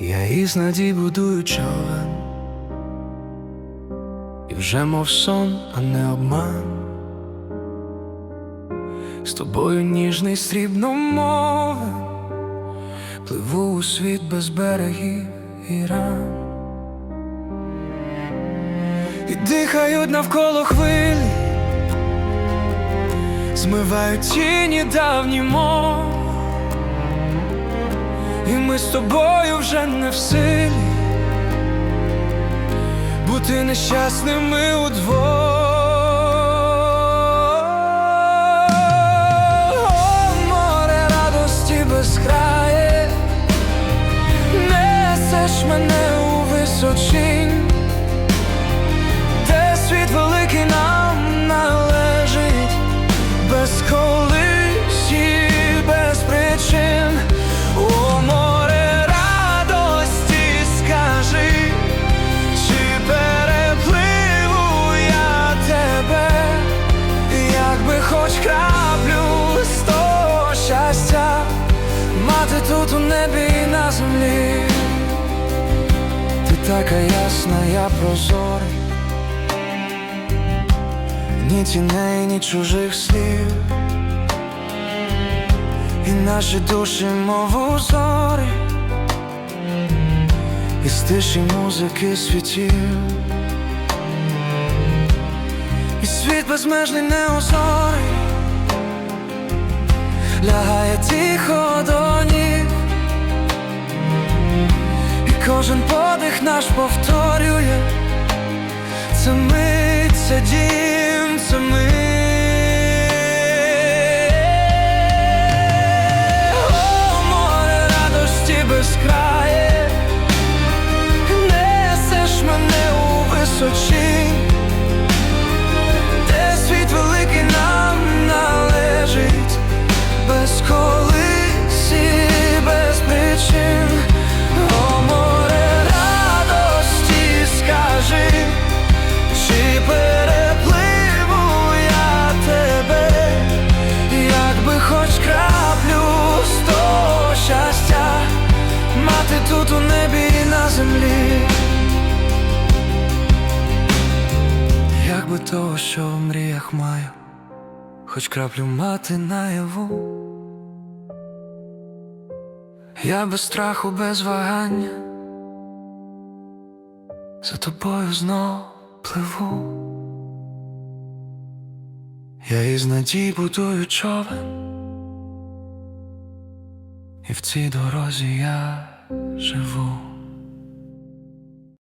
Я із надій будую човен, і вже мов сон, а не обман. З тобою ніжний срібно мови, пливу у світ без берегів і ран. І дихають навколо хвилі, змивають тіні давні мов. І ми з тобою вже не в силі бути нещасними удвох. Море радості безкрає, несеш мене у височинь, ясна, я прозорий, ні тіней, ні чужих слів. І наші душі, мов узори, із тиші музики світів, і світ безмежний неозорий, лягає тихо до ніг, і кожен подих наш повторює, você того, що в мріях маю, хоч краплю мати наяву. Я без страху, без вагання, за тобою знов пливу. Я із надій будую човен, і в цій дорозі я живу.